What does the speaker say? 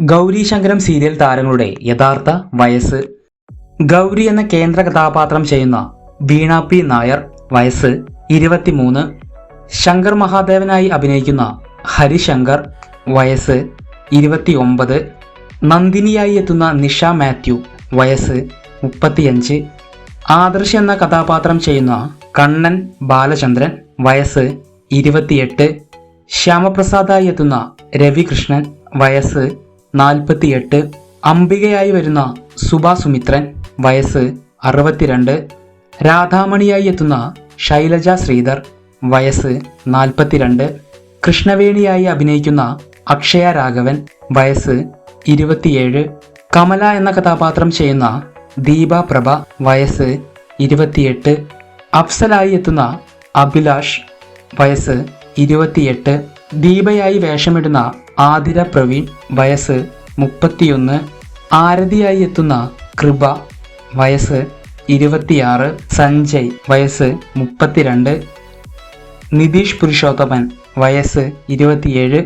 ഗൗരി ശങ്കരം serial താരങ്ങളുടെ യഥാർത്ഥ വയസ്സ്. ഗൗരി എന്ന കേന്ദ്ര കഥാപാത്രം ചെയ്യുന്ന വീണ പി നായർ വയസ്സ് ഇരുപത്തിമൂന്ന്. ശങ്കർ മഹാദേവനായി അഭിനയിക്കുന്ന ഹരിശങ്കർ വയസ്സ് ഇരുപത്തിയൊമ്പത്. നന്ദിനിയായി എത്തുന്ന നിഷ മാത്യു വയസ്സ് മുപ്പത്തിയഞ്ച്. ആദർശ് എന്ന കഥാപാത്രം ചെയ്യുന്ന കണ്ണൻ ബാലചന്ദ്രൻ വയസ്സ് ഇരുപത്തിയെട്ട്. ശ്യാമപ്രസാദായി എത്തുന്ന രവികൃഷ്ണൻ വയസ്സ് നാൽപ്പത്തിയെട്ട് അംബികയായി വരുന്ന സുഭാ സുമിത്രൻ വയസ്സ് അറുപത്തിരണ്ട് രാധാമണിയായി എത്തുന്ന ശൈലജ ശ്രീധർ വയസ്സ് നാൽപ്പത്തിരണ്ട് കൃഷ്ണവേണിയായി അഭിനയിക്കുന്ന അക്ഷയ രാഘവൻ വയസ്സ് ഇരുപത്തിയേഴ് കമല എന്ന കഥാപാത്രം ചെയ്യുന്ന ദീപ പ്രഭ വയസ്സ് ഇരുപത്തിയെട്ട് അഫ്സലായി എത്തുന്ന അഭിലാഷ് വയസ്സ് ഇരുപത്തിയെട്ട് ദീപയായി വേഷമിടുന്ന ആതിര പ്രവീൺ വയസ്സ് മുപ്പത്തിയൊന്ന് ആരതിയായി എത്തുന്ന കൃപ വയസ്സ് ഇരുപത്തിയാറ് സഞ്ജയ് വയസ്സ് മുപ്പത്തിരണ്ട് നിതീഷ് പുരുഷോത്തമൻ വയസ്സ് ഇരുപത്തിയേഴ്